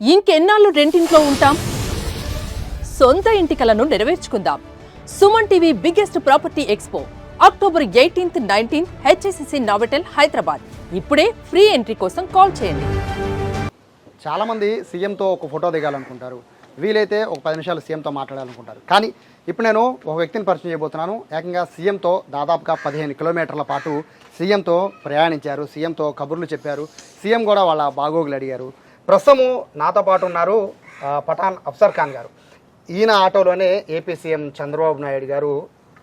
ఇంకెన్నాళ్ళు రెంటింట్లో ఉంటాం? సొంత ఇంటి కలను నెరవేర్చుకుందాం. Suman TV biggest property expo October eighteenth nineteenth HSCC Novotel Hyderabad. ఇప్పుడే ఫ్రీ ఎంట్రీ కోసం కాల్ చేయండి. చాలామంది సీఎంతో ఒక ఫోటో దిగాలనుకుంటారు. వీలైతే ఒక పది నిమిషాలు సీఎంతో మాట్లాడాలనుకుంటారు. కానీ ఇప్పుడు నేను ఒక వ్యక్తిని పరిచయం చేయబోతున్నాను. ఏకంగా సీఎంతో దాదాపుగా పదిహేను కిలోమీటర్ల పాటు సీఎంతో ప్రయాణించారు సీఎంతో కబుర్లు చెప్పారు. సీఎం కూడా వాళ్ళ బాగోగులు అడిగారు. ప్రస్తుతము నాతో పాటు ఉన్నారు పఠాన్ అఫ్సర్ ఖాన్ గారు. ఈయన ఆటోలోనే ఏపీ సీఎం చంద్రబాబు నాయుడు గారు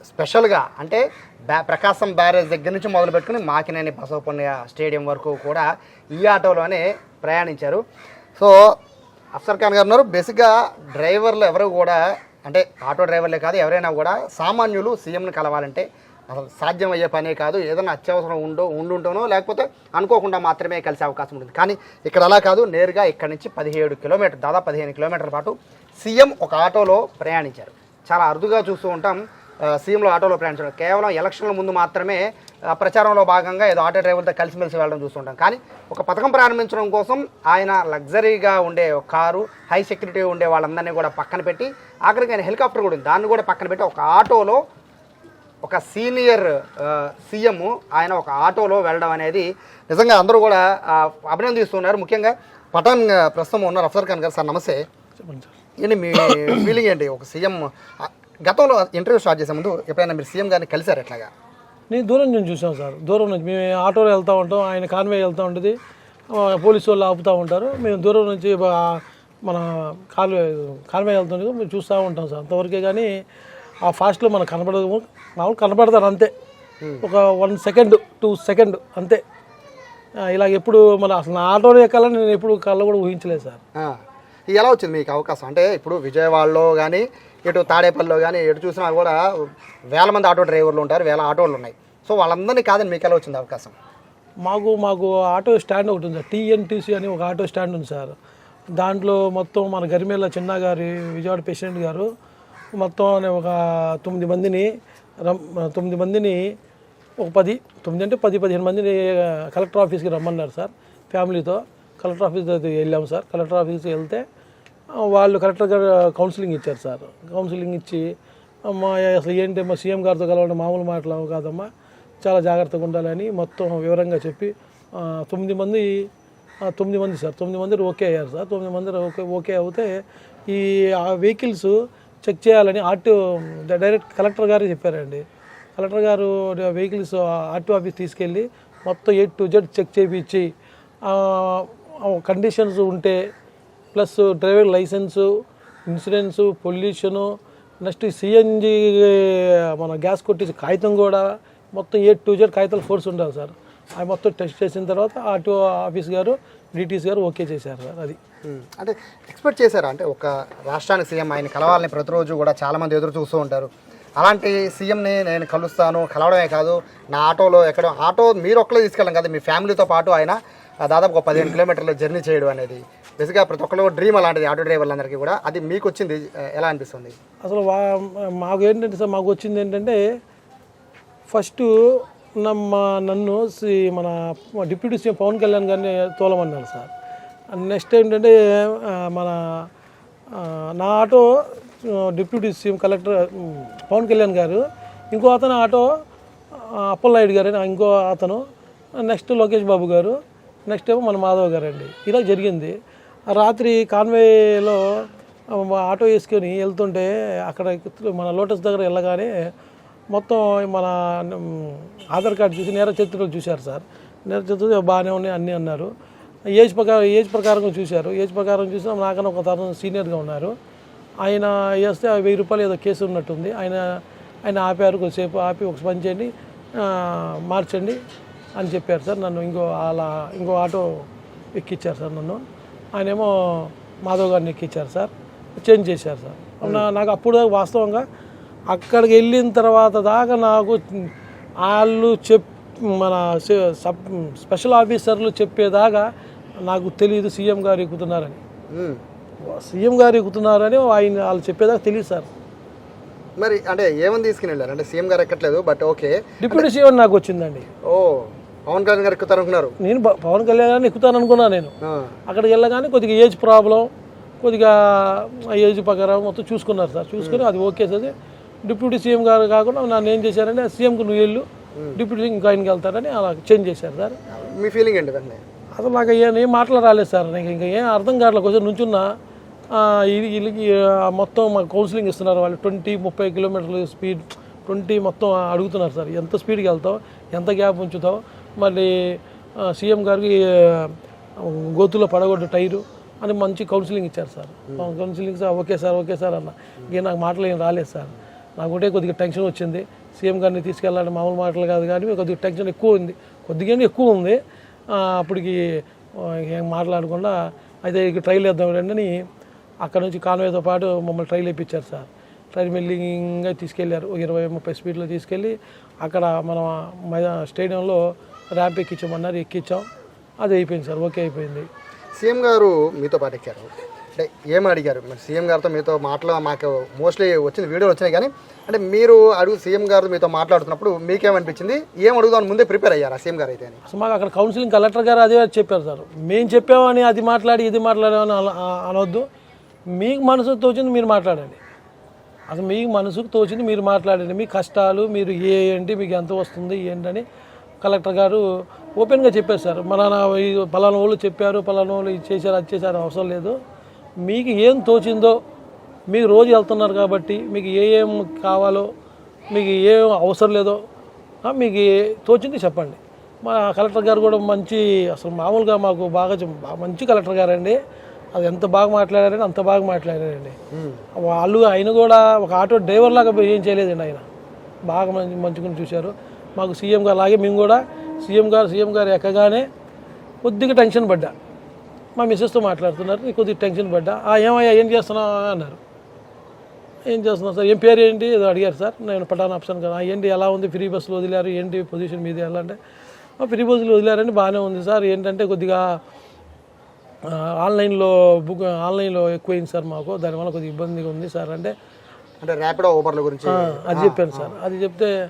స్పెషల్గా అంటే బ్యా ప్రకాశం బ్యారేజ్ దగ్గర నుంచి మొదలు పెట్టుకుని మాకినేని బసవపుణ్య స్టేడియం వరకు కూడా ఈ ఆటోలోనే ప్రయాణించారు. సో అఫ్సర్ ఖాన్ గారు ఉన్నారు. బేసిక్గా డ్రైవర్లు ఎవరు కూడా అంటే ఆటో డ్రైవర్లే కాదు ఎవరైనా కూడా సామాన్యులు సీఎంని కలవాలంటే అసలు సాధ్యమయ్యే పనే కాదు. ఏదైనా అత్యవసరం ఉండో ఉండుంటానో లేకపోతే అనుకోకుండా మాత్రమే కలిసే అవకాశం ఉంటుంది. కానీ ఇక్కడ అలా కాదు. నేరుగా ఇక్కడ నుంచి పదిహేడు కిలోమీటర్ దాదాపు పదిహేను కిలోమీటర్ల పాటు సీఎం ఒక ఆటోలో ప్రయాణించారు. చాలా అరుదుగా చూస్తూ ఉంటాం. సీఎంలో ఆటోలో ప్రయాణించడం. కేవలం ఎలక్షన్ల ముందు మాత్రమే ప్రచారంలో భాగంగా ఏదో ఆటో డ్రైవర్తో కలిసిమెలిసి వెళ్ళడం చూస్తుంటాం కానీ ఒక పథకం ప్రారంభించడం కోసం ఆయన లగ్జరీగా ఉండే కారు హై సెక్యూరిటీ ఉండే వాళ్ళందరినీ కూడా పక్కన పెట్టి ఆఖరికి ఆయన హెలికాప్టర్ కూడా ఉంది. దాన్ని కూడా పక్కన పెట్టి ఒక ఆటోలో ఒక సీనియర్ సీఎం ఆయన ఒక ఆటోలో వెళ్ళడం అనేది నిజంగా అందరూ కూడా అభినందిస్తున్నారు. ముఖ్యంగా పఠాన్ ప్రస్తుతం ఉన్నారు అఫ్సర్ ఖాన్ గారు సార్ నమస్తే. ఏంటి మీ ఫీలింగ్ ఏంటి? ఒక సీఎం గతంలో ఇంటర్వ్యూ స్టార్ట్ చేసే ముందు ఎప్పుడైనా మీరు సీఎం గారిని కలిసారు ఎట్లాగా? నేను దూరం నుంచి చూసాం సార్. దూరం నుంచి మేము ఆటోలో వెళ్తూ ఉంటాం ఆయన కాన్వే వెళ్తూ ఉంటుంది పోలీసు వాళ్ళు ఆపుతూ ఉంటారు. మేము దూరం నుంచి మన కాన్వే కాన్వే వెళ్తుండే మేము చూస్తూ ఉంటాం సార్. అంతవరకే కానీ ఆ ఫాస్ట్లో మనకు కనపడదు మామూలు కనపడతారు అంతే. ఒక వన్ సెకండ్ టూ సెకండ్ అంతే. ఇలా ఎప్పుడు మన అసలు నా ఆటోలో ఎక్కాలని నేను ఎప్పుడు కళ్ళు కూడా ఊహించలేదు సార్. ఎలా వచ్చింది మీకు అవకాశం? అంటే ఇప్పుడు విజయవాడలో కానీ ఇటు తాడేపల్లిలో కానీ ఎటు చూసినా కూడా వేల మంది ఆటో డ్రైవర్లు ఉంటారు వేల ఆటోలు ఉన్నాయి. సో వాళ్ళందరినీ కాదని మీకు ఎలా వచ్చింది అవకాశం? మాకు మాకు ఆటో స్టాండ్ ఒకటి ఉంది సార్. టీఎన్టీసీ అని ఒక ఆటో స్టాండ్ ఉంది సార్. దాంట్లో మొత్తం మన గరిమేళ్ళ చిన్న గారి విజయవాడ ప్రెసిడెంట్ గారు మొత్తం ఒక తొమ్మిది మందిని తొమ్మిది మందిని ఒక పది తొమ్మిది అంటే పది పదిహేను మందిని కలెక్టర్ ఆఫీస్కి రమ్మన్నారు సార్ ఫ్యామిలీతో. కలెక్టర్ ఆఫీస్ వెళ్ళాము సార్. కలెక్టర్ ఆఫీస్కి వెళ్తే వాళ్ళు కలెక్టర్ గారు కౌన్సిలింగ్ ఇచ్చారు సార్. కౌన్సిలింగ్ ఇచ్చి మా అసలు ఏంటి మా సీఎం గారితో కలవడం మామూలు మాటలు కాదమ్మా చాలా జాగ్రత్తగా ఉండాలని మొత్తం వివరంగా చెప్పి తొమ్మిది మంది తొమ్మిది మంది సార్ తొమ్మిది మంది ఓకే అయ్యారు సార్. తొమ్మిది మంది ఓకే ఓకే అవుతే ఈ ఆ వెహికల్స్ చెక్ చేయాలని ఆర్టీఓ డైరెక్ట్ కలెక్టర్ గారు చెప్పారండి. కలెక్టర్ గారు వెహికల్స్ ఆర్టీఓ ఆఫీస్ తీసుకెళ్ళి మొత్తం ఎయిట్ టు జెడ్ చెక్ చేయించి కండిషన్స్ ఉంటే plus driver licence insurance pollution next CNG మన గ్యాస్ కొట్టించే కాగితం కూడా మొత్తం ఏ టు జెడ్ కాగితాలు ఫోర్స్ ఉండాలి సార్. అవి మొత్తం టెస్ట్ చేసిన తర్వాత ఆర్టీఓ ఆఫీస్ గారు డిటీసీ గారు ఓకే చేశారు సార్ అది. అంటే ఎక్స్పెక్ట్ చేశారా? అంటే ఒక రాష్ట్రానికి సీఎం ఆయన కలవాలని ప్రతిరోజు కూడా చాలామంది ఎదురు చూస్తూ ఉంటారు. అలాంటి సీఎంని నేను కలుస్తాను కలవడమే కాదు నా ఆటోలో ఎక్కడ ఆటో మీరు ఒక్కలే తీసుకెళ్ళాం కదా మీ ఫ్యామిలీతో పాటు ఆయన దాదాపు ఒక పదిహేను కిలోమీటర్ల జర్నీ చేయడం అనేది. బేసిక్గా ప్రతి ఒక్కరు డ్రీమ్ అలాంటిది ఆటో డ్రైవర్లందరికీ కూడా. అది మీకు వచ్చింది ఎలా అనిపిస్తుంది? అసలు మాకు ఏంటంటే సార్ మాకు వచ్చింది ఏంటంటే ఫస్ట్ నమ్మ నన్ను మన డిప్యూటీ సీఎం పవన్ కళ్యాణ్ గారిని తోలమన్నారు సార్. నెక్స్ట్ ఏంటంటే మన నా auto deputy CM collector Pawan Kalyan గారు ఇంకో అతను ఆటో అప్పలనాయుడు గారు ఇంకో అతను నెక్స్ట్ లోకేష్ బాబు గారు నెక్స్ట్ ఏమో మన మాధవ్ గారు అండి. ఇలా జరిగింది. రాత్రి కాన్వేలో ఆటో వేసుకొని వెళ్తుంటే అక్కడ మన లోటస్ దగ్గర వెళ్ళగానే మొత్తం మన ఆధార్ కార్డు చూసి నేర చరిత్రలు చూశారు సార్. నేర బాగానే ఉన్నాయి అన్నీ అన్నారు ఏజ్ ప్రకారం ఏజ్ ప్రకారం చూశారు. ఏజ్ ప్రకారం చూసినా నాకన్నా ఒక తరం సీనియర్గా ఉన్నారు. ఆయన వేస్తే వెయ్యి రూపాయలు ఏదో కేసు ఉన్నట్టుంది. ఆయన ఆయన ఆపారు కొద్దిసేపు ఆపి ఒక పని చేయండి మార్చండి అని చెప్పారు సార్. నన్ను ఇంకో అలా ఇంకో ఆటో ఎక్కిచ్చారు సార్ నన్ను. ఆయనేమో మాధవ్ గారిని ఎక్కిచ్చారు సార్. చేంజ్ చేశారు సార్. నా- నాకు అప్పుడు దాకా వాస్తవంగా అక్కడికి వెళ్ళిన తర్వాత దాకా నాకు వాళ్ళు చెప్ మన సబ్ స్పెషల్ ఆఫీసర్లు చెప్పేదాకా నాకు తెలియదు సీఎం గారు ఎక్కుతున్నారని. సీఎం గారు ఎక్కుతున్నారని ఆయన వాళ్ళు చెప్పేదాకా తెలియదు సార్. మరి అంటే ఏమని తీసుకుని వెళ్ళారు అంటే సీఎం గారు ఎక్కట్లేదు బట్ ఓకే. డిప్యూటీ సీఎం నాకు వచ్చిందండి. ఓ పవన్ కళ్యాణ్ గారు ఎక్కుతారు అనుకున్నారు నేను పవన్ కళ్యాణ్ గారిని ఎక్కుతాను అనుకున్నా నేను అక్కడికి వెళ్ళగానే కొద్దిగా ఏజ్ ప్రాబ్లం కొద్దిగా ఏజ్ ప్రకారం మొత్తం చూసుకున్నారు సార్. చూసుకుని అది ఓకే సార్. డిప్యూటీ సీఎం గారు కాకుండా నన్ను ఏం చేశారంటే సీఎంకి నువ్వు వెళ్ళు డిప్యూటీ సీఎం ఇంకా ఆయనకి వెళ్తారని అలా చేంజ్ చేశారు సార్. మీ ఫీలింగ్ ఏంటి అసలు నాకు ఏం ఏం మాటలు రాలేదు సార్. నాకు ఇంకా ఏం అర్థం కావట్లేదు. కొంచెం నుంచున్నా. ఇది వీళ్ళకి మొత్తం మాకు కౌన్సిలింగ్ ఇస్తున్నారు. వాళ్ళు ట్వంటీ ముప్పై కిలోమీటర్ల స్పీడ్ ట్వంటీ మొత్తం అడుగుతున్నారు సార్. ఎంత స్పీడ్కి వెళ్తావు ఎంత గ్యాప్ ఉంచుతావు? మళ్ళీ సీఎం గారికి గోతులో పడగొట్టు టైరు అని మంచి కౌన్సిలింగ్ ఇచ్చారు sir. Counselling sir okay sir okay sir అన్న. ఇంకే నాకు మాటలు ఏం రాలేదు సార్. నాకు ఒకటే కొద్దిగా టెన్షన్ వచ్చింది. సీఎం గారిని తీసుకెళ్ళాలని మామూలు మాటలు కాదు కానీ కొద్దిగా టెన్షన్ ఎక్కువ ఉంది. కొద్దిగా ఎక్కువ ఉంది. అప్పటికి ఏం మాట్లాడకుండా అయితే ఇక ట్రైల్ వేద్దాం రండి అక్కడ నుంచి కాన్వేతో పాటు మమ్మల్ని ట్రైల్ వేయించారు సార్. ట్రైల్ మెల్లింగ్గా తీసుకెళ్ళారు. ఒక ఇరవై ముప్పై స్పీడ్లో తీసుకెళ్ళి అక్కడ మన మైదా స్టేడియంలో ర్యాంప్ ఎక్కించమన్నారు. ఎక్కించాం. అది అయిపోయింది సార్. ఓకే అయిపోయింది. సీఎం గారు మీతో పాటు ఎక్కారు. అంటే ఏం అడిగారు? సీఎం గారితో మీతో మాట్లా మాకు మోస్ట్లీ వచ్చిన వీడియోలు వచ్చినాయి కానీ అంటే మీరు అడుగు సీఎం గారితో మీతో మాట్లాడుతున్నప్పుడు మీకేమనిపించింది? ఏం అడుగుదామని ముందే ప్రిపేర్ అయ్యారా సీఎం గారు అయితే అని? అసలు మాకు అక్కడ కౌన్సిలింగ్ కలెక్టర్ గారు అదే చెప్పారు సార్. మేము చెప్పామని అది మాట్లాడి ఇది మాట్లాడామని అనవద్దు మీకు మనసుకు తోచింది మీరు మాట్లాడండి. అసలు మీకు మనసుకు తోచింది మీరు మాట్లాడండి. మీ కష్టాలు మీరు ఏంటి మీకు ఎంత వస్తుంది ఏంటని కలెక్టర్ గారు ఓపెన్గా చెప్పారు సార్. మలానా ఈ పలానా వాళ్ళు చెప్పారు పలానా వాళ్ళు ఇది చేశారు అది చేశారు అవసరం లేదు. మీకు ఏం తోచిందో మీకు రోజు వెళ్తున్నారు కాబట్టి మీకు ఏ ఏం కావాలో మీకు ఏం అవసరం లేదో మీకు తోచింది చెప్పండి. మా కలెక్టర్ గారు కూడా మంచి అసలు మామూలుగా మాకు బాగా మంచి కలెక్టర్ గారండి. అది ఎంత బాగా మాట్లాడారండి అంత బాగా మాట్లాడారండి. వాళ్ళు ఆయన కూడా ఒక ఆటో డ్రైవర్ లాగా ఏం చేయలేదండి ఆయన. బాగా మంచి మంచుకుని చూశారు. మాకు సీఎం గారు అలాగే మేము కూడా సీఎం గారు సీఎం గారు ఎక్కగానే కొద్దిగా టెన్షన్ పడ్డా. మా మిస్సెస్తో మాట్లాడుతున్నారు "నీకు కొద్దిగా టెన్షన్ పడ్డా. "ఆ, ఏమయ్యా ఏం చేస్తున్నావు అన్నారు. ఏం చేస్తున్నారు సార్? ఏం పేరు ఏంటి? ఏదో అడిగారు సార్. నేను పటాన్ ఆప్షన్ కదా. "ఆ, ఏంటి ఎలా ఉంది? ఫ్రీ బస్సులు వదిలారు? ఏంటి పొజిషన్ మీది? ఎలా అంటే "ఆ, ఫ్రీ బస్సులు వదిలారని బాగానే ఉంది సార్. ఏంటంటే కొద్దిగా ఆన్లైన్లో బుక్ ఆన్లైన్లో ఎక్కువైంది సార్ మాకు. దానివల్ల కొద్దిగా ఇబ్బందిగా ఉంది సార్. అంటే అంటే ర్యాపిడో ఓబర్ల గురించి. "ఆ, అది చెప్పాను సార్. అది చెప్తే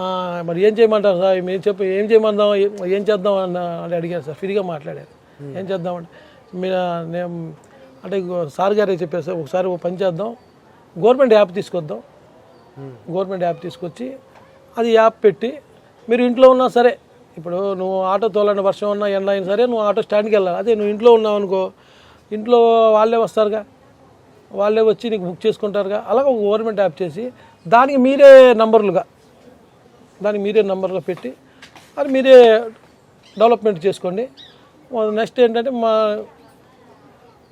"ఆ, మరి ఏం చేయమంటారు సార్? మీరు చెప్పి ఏం చేయమందాం? ఏం- చేద్దాం అని అడిగారు సార్. ఫ్రీగా మాట్లాడారు. ఏం చేద్దామంటే మీరు నేను అంటే సార్ గారే చెప్పారు సార్ ఒకసారి ఓ పని చేద్దాం. గవర్నమెంట్ యాప్ తీసుకొద్దాం. గవర్నమెంట్ యాప్ తీసుకొచ్చి అది యాప్ పెట్టి మీరు ఇంట్లో ఉన్నా సరే ఇప్పుడు నువ్వు ఆటో తోలండి వర్షం ఉన్నా ఎండ అయినా సరే నువ్వు ఆటో స్టాండ్కి వెళ్ళాలి. అదే నువ్వు ఇంట్లో ఉన్నావు అనుకో ఇంట్లో వాళ్ళే వస్తారుగా. వాళ్ళే వచ్చి నీకు బుక్ చేసుకుంటారుగా. అలా ఒక గవర్నమెంట్ యాప్ చేసి దానికి మీరే నంబర్లుగా దానికి మీరే నంబర్లో పెట్టి అది మీరే డెవలప్మెంట్ చేసుకోండి. నెక్స్ట్ ఏంటంటే మా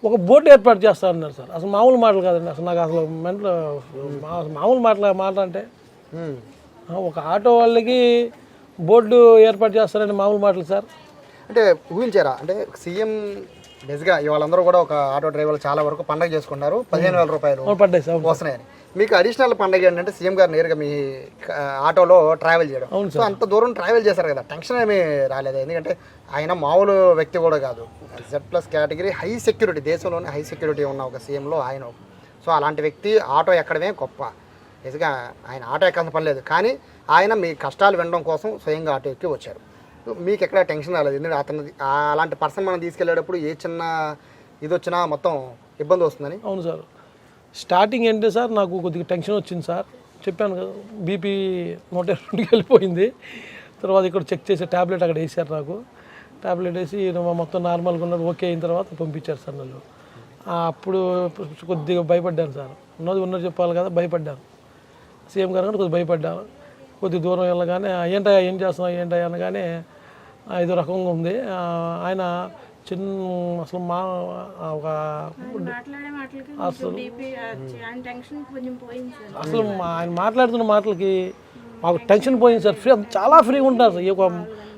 ఒక బోర్డు ఏర్పాటు చేస్తా అన్నారు సార్. అసలు మామూలు మాటలు కాదండి. అసలు నాకు అసలు మెంటల్ మామూలు మాటలు మాట అంటే ఒక ఆటో వాళ్ళకి బోర్డు ఏర్పాటు చేస్తారండి మామూలు మాటలు సార్. అంటే ఊహించారా? అంటే సీఎం బేసిక్గా ఇవాళందరూ కూడా ఒక ఆటో డ్రైవర్లు చాలా వరకు పండగ చేసుకున్నారు పదిహేను వేల రూపాయలు అవును, పడ్డాయి సార్ వస్తున్నాయని. మీకు అడిషనల్ పండగ ఏంటంటే సీఎం గారు నేరుగా మీ ఆటోలో ట్రావెల్ చేయడం. సో అంత దూరం ట్రావెల్ చేశారు కదా టెన్షన్ ఏమీ రాలేదు. ఎందుకంటే ఆయన మామూలు వ్యక్తి కూడా కాదు. Z plus category high security దేశంలోనే హై సెక్యూరిటీ ఉన్న ఒక సీఎంలో ఆయన. సో అలాంటి వ్యక్తి ఆటో ఎక్కడమే గొప్ప. నిజంగా ఆయన ఆటో ఎక్కాల్సిన పని లేదు. కానీ ఆయన మీ కష్టాలు వినడం కోసం స్వయంగా ఆటో ఎక్కి వచ్చారు. మీకు ఎక్కడ టెన్షన్ రాలేదు. ఎందుకంటే అతను అలాంటి పర్సన్ మనం తీసుకెళ్ళేటప్పుడు ఏ చిన్న ఇది వచ్చినా మొత్తం ఇబ్బంది వస్తుందని. అవును సార్. స్టార్టింగ్ ఏంటి సార్ నాకు కొద్దిగా టెన్షన్ వచ్చింది సార్. చెప్పాను కదా బీపీ నూట రెండుకి వెళ్ళిపోయింది. తర్వాత ఇక్కడ చెక్ చేసే ట్యాబ్లెట్ అక్కడ వేసారు నాకు. ట్యాబ్లెట్ వేసి మొత్తం నార్మల్గా ఉన్నారు ఓకే అయిన తర్వాత పంపించారు సార్ నన్ను. అప్పుడు కొద్దిగా భయపడ్డాను సార్. ఉన్నది ఉన్నది చెప్పాలి కదా భయపడ్డాను. సీఎం గారు కూడా కొద్దిగా భయపడ్డాను. కొద్ది దూరం వెళ్ళగానే ఏంటయ్యా ఏం చేస్తున్నావు ఏంటయ్యా? అనగానే "ఆ, ఇదో రకంగా ఉంది. ఆయన చిన్న అసలు మా ఒక అసలు మా- ఆయన మాట్లాడుతున్న మాటలకి మాకు టెన్షన్ పోయింది సార్. ఫ్రీ చాలా ఫ్రీగా ఉంటారు సార్. ఈ ఒక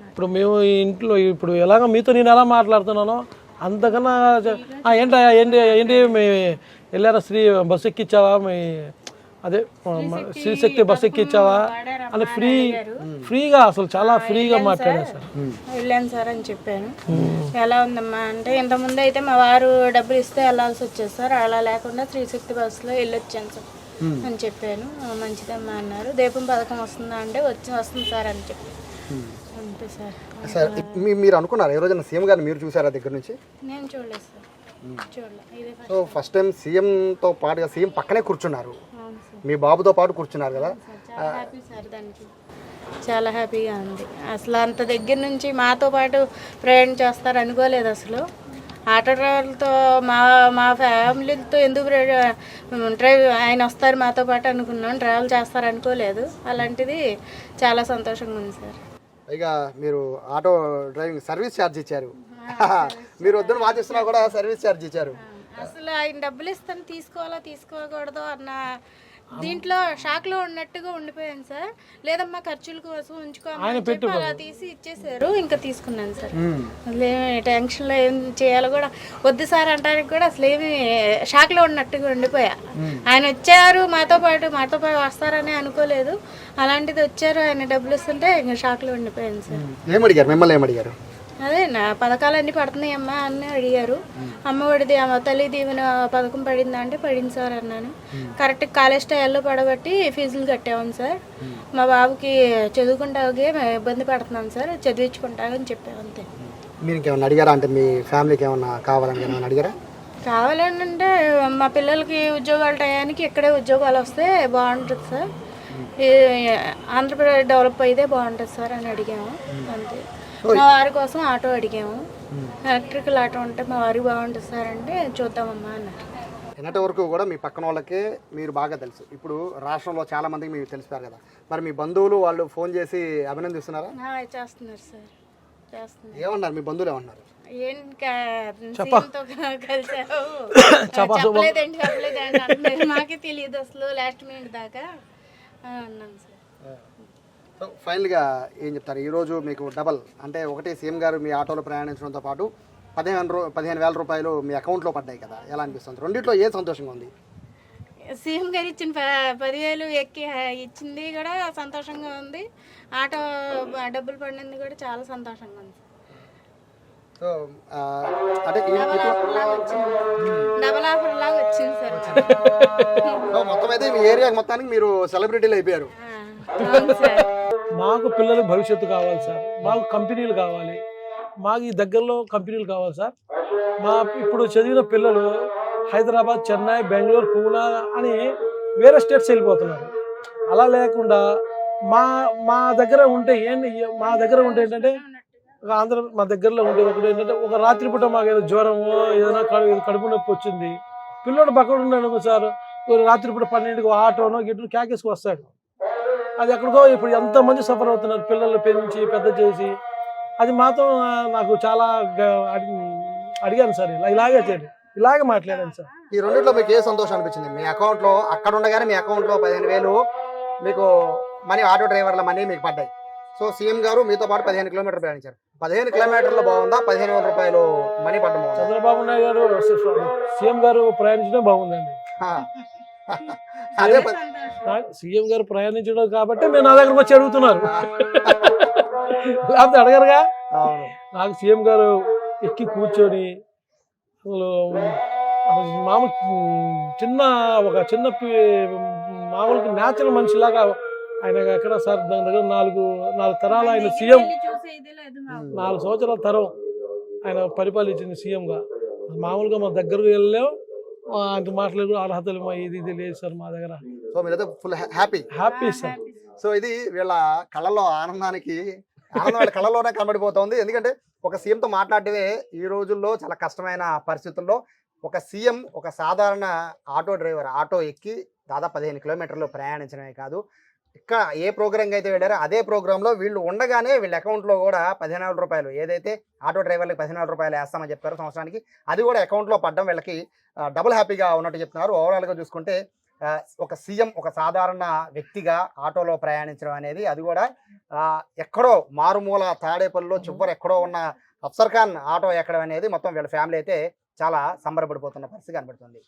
ఇప్పుడు మేము ఇంట్లో ఇప్పుడు ఎలాగ మీతో నేను ఎలా మాట్లాడుతున్నానో అంతకన్నా చ- "ఆ, ఏంటయ్యా ఏంటి ఏంటి మీ వెళ్ళారా? శ్రీ బస్సు ఎక్కిచ్చావా? మీ అదే శ్రీశక్తి బస్సు ఎక్కిచ్చావా అని ఫ్రీ ఫ్రీగా అసలు చాలా ఫ్రీగా మాట్లాడారు సార్. వెళ్ళాను సార్ అని చెప్పాను. ఎలా ఉందమ్మా అంటే ఇంతకుముందు అయితే మా వారు డబ్బులు ఇస్తే వెళ్ళాల్సి వచ్చేది సార్. అలా లేకుండా శ్రీశక్తి బస్సులో వెళ్ళొచ్చాను సార్ అని చెప్పాను. "ఆ, మంచిదమ్మా అన్నారు. దీపం పథకం వస్తుందా అంటే వచ్చి వస్తుంది సార్ అని చెప్పి. అంతే సార్. సార్ మీరు అనుకున్నారు? ఏ రోజున సీఎం గారిని మీరు చూసారా దగ్గర నుంచి? నేను చూడలేదు సార్. సో ఫస్ట్ టైం సీఎంతో పాటుగా సీఎం పక్కనే కూర్చున్నారు. మీ బాబుతో పాటు కూర్చున్నారు కదా? చాలా హ్యాపీ సార్ దానికి. చాలా హ్యాపీగా ఉంది. అసలు అంత దగ్గర నుంచి మాతో పాటు ప్రయాణం చేస్తారు అనుకోలేదు అసలు. ఆటో డ్రైవర్లతో మా మా ఫ్యామిలీతో ఎందుకు డ్రైవ్ ఆయన వస్తారు మాతో పాటు అనుకున్నాం ట్రావెల్ చేస్తారు అనుకోలేదు. అలాంటిది చాలా సంతోషంగా ఉంది సార్. పైగా మీరు ఆటో డ్రైవింగ్ సర్వీస్ ఛార్జ్ ఇచ్చారు. మీరు వద్దని వాదిస్తున్నా కూడా సర్వీస్ ఛార్జ్ ఇచ్చారు. అసలు ఆయన డబ్బులు ఇస్తాను తీసుకోవాలా తీసుకోకూడదు అన్న దీంట్లో షాక్లో ఉన్నట్టుగా ఉండిపోయాను సార్. లేదమ్మా ఖర్చుల కోసం చెప్పి అలా తీసి ఇచ్చేసారు ఇంకా తీసుకున్నాను సార్. అసలు టెన్షన్లో ఏం చేయాలో కూడా వద్దు సార్ అంటానికి కూడా అసలు ఏమి షాక్లో ఉన్నట్టుగా ఉండిపోయా. ఆయన వచ్చారు మాతో పాటు మాతో పాటు వస్తారని అనుకోలేదు. అలాంటిది వచ్చారు ఆయన డబ్బులు ఇస్తుంటే ఇంకా షాక్లో ఉండిపోయాను సార్. ఏమడిగారు? మిమ్మల్ని ఏమడిగారు? అదే నా పథకాలన్నీ పడుతున్నాయమ్మా అని అడిగారు. అమ్మఒడిది అమ్మ తల్లి దీవెన పథకం పడిందా? అంటే పడింది సార్ అన్నాను. కరెక్ట్ కాలేజ్ టైంలో పడబట్టి ఫీజులు కట్టాము సార్. మా బాబుకి చదువుకుంటాగే ఇబ్బంది పడుతున్నాం సార్ చదివించుకుంటామని చెప్పాము అంతే. మీరు ఇంకేమన్నా అడిగారా? అంటే మీ ఫ్యామిలీకి ఏమన్నా కావాలని ఏమన్నా అడిగారా? కావాలంటే మా పిల్లలకి ఉద్యోగాల టయానికి ఇక్కడే ఉద్యోగాలు వస్తే బాగుంటుంది సార్. ఆంధ్రప్రదేశ్ డెవలప్ అయితే బాగుంటుంది సార్ అని అడిగాము. అంతే. మా వారి కోసం ఆటో అడిగాము. ఎలక్ట్రికల్ ఆటో ఉంటే మా వారికి బాగుంటుంది సార్ అంటే చూద్దామమ్మా అన్నారు. నిన్నటి వరకు కూడా మీ పక్కన వాళ్ళకే మీరు బాగా తెలుసు. ఇప్పుడు రాష్ట్రంలో చాలా మందికి మీకు తెలిసిపారు కదా. మరి మీ బంధువులు వాళ్ళు ఫోన్ చేసి అభినందిస్తున్నారా? ఆ, చేస్తున్నారు సార్. చేస్తున్నారు. ఏమన్నారు? మీ బంధువులు ఏమన్నారు? ఏం సీఎంతో కలిసావు? చెప్పలేదండి చెప్పలేదండి. అంటున్నారు మాకే తెలియదు అసలు లాస్ట్ మినిట్ దాకా. ఆ, అన్నాను సార్. సో ఫైనల్గా ఏం చెప్తారు? ఈరోజు మీకు డబల్ అంటే ఒకటి సీఎం గారు మీ ఆటోలో ప్రయాణించడంతో పాటు పదిహేను రూ పదిహేను వేల రూపాయలు మీ అకౌంట్లో పడ్డాయి కదా. ఎలా అనిపిస్తుంది? రెండిట్లో ఏ సంతోషంగా ఉంది? సీఎం గారు ఇచ్చిన పదివేలు ఎక్కి ఇచ్చింది కూడా సంతోషంగా ఉంది. ఆటో డబ్బులు పడినది కూడా చాలా సంతోషంగా ఉంది. సో అంటే డబల్ ఆఫర్ లాగా వచ్చింది. సార్. మొత్తం అయితే మీ ఏరియాకి మొత్తానికి మీరు సెలబ్రిటీలు అయిపోయారు. మాకు పిల్లలకు భవిష్యత్తు కావాలి సార్. మాకు కంపెనీలు కావాలి. మాకు ఈ దగ్గరలో కంపెనీలు కావాలి సార్. మా ఇప్పుడు చదివిన పిల్లలు హైదరాబాద్ చెన్నై బెంగళూరు పూనా అని వేరే స్టేట్స్ వెళ్ళిపోతున్నారు. అలా లేకుండా మా మా దగ్గర ఉంటే ఏంటి? మా దగ్గర ఉంటే ఏంటంటే ఒక ఆంధ్ర మా దగ్గరలో ఉంటే ఒకటి ఏంటంటే ఒక రాత్రిపూట మాకు ఏదో జ్వరము ఏదైనా కడుపు కడుపు నొప్పి వచ్చింది. పిల్లోడు పక్కన ఉన్నాడు సార్ రాత్రిపూట పన్నెండుకి ఆటోనో గిట్టు క్యాకేసుకు వస్తాడు అది ఎక్కడికో ఇప్పుడు ఎంతమంది సఫర్ అవుతున్నారు పిల్లలు పెంచి పెద్ద చేసి. అది మాత్రం నాకు చాలా అడిగాను సార్ ఇలా ఇలాగే చేయండి. ఇలాగే మాట్లాడాను సార్. ఈ రెండిట్లో మీకు ఏ సంతోషం అనిపించింది? మీ అకౌంట్లో అక్కడ ఉండగానే మీ అకౌంట్లో పదిహేను వేలు మీకు మనీ ఆటో డ్రైవర్ల మనీ మీకు పడ్డాయి. సో సీఎం గారు మీతో పాటు పదిహేను కిలోమీటర్లు ప్రయాణించారు. పదిహేను కిలోమీటర్లు బాగుందా? పదిహేను వేల రూపాయలు మనీ పడ్డం చంద్రబాబు నాయుడు గారు సీఎం గారు ప్రయాణించడం బాగుందండి. అదే సీఎం గారు ప్రయాణించడం కాబట్టి మీరు నా దగ్గరకు వచ్చి అడుగుతున్నారు. లేకపోతే అడగరుగా? నాకు సీఎం గారు ఎక్కి కూర్చొని అసలు మామూలు చిన్న ఒక చిన్న పి- మామూలుగా న్యాచురల్ మనిషిలాగా ఆయన ఎక్కడ సార్? దాని దగ్గర నాలుగు నాలుగు తరాలు ఆయన సీఎం. నాలుగు సంవత్సరాల తరం ఆయన పరిపాలించింది సీఎంగా. మామూలుగా మా దగ్గరకు వెళ్ళాం అంత మాట్లాడు అర్హతలు మా ఇది ఇది లేదు సార్ మా దగ్గర. సో మీరైతే full happy happy sir so ఇది వీళ్ళ కళ్ళల్లో ఆనందానికి ఆనందం వాళ్ళ కళ్ళలోనే కనబడిపోతుంది. ఎందుకంటే ఒక సీఎంతో మాట్లాడటమే ఈ రోజుల్లో చాలా కష్టమైన పరిస్థితుల్లో ఒక సీఎం ఒక సాధారణ ఆటో డ్రైవర్ ఆటో ఎక్కి దాదాపు పదిహేను కిలోమీటర్లు ప్రయాణించడమే కాదు ఇక్కడ ఏ ప్రోగ్రామ్కి అయితే వెళ్ళారో అదే ప్రోగ్రాంలో వీళ్ళు ఉండగానే వీళ్ళ అకౌంట్లో కూడా పదిహేను వేల రూపాయలు ఏదైతే ఆటో డ్రైవర్లకు పదిహేను రూపాయలు వేస్తామని చెప్పారు సంవత్సరానికి అది కూడా అకౌంట్లో పడడం వీళ్ళకి డబుల్ హ్యాపీగా ఉన్నట్టు చెప్తున్నారు. ఓవరాల్గా చూసుకుంటే ఒక సీఎం ఒక సాధారణ వ్యక్తిగా ఆటోలో ప్రయాణించడం అనేది అది కూడా ఎక్కడో మారుమూల తాడేపల్లిలో చివరి ఎక్కడో ఉన్న అఫ్సర్ ఖాన్ ఆటో ఎక్కడం అనేది మొత్తం వీళ్ళ ఫ్యామిలీ అయితే చాలా సంబరపడిపోతున్న పరిస్థితి కనబడుతుంది.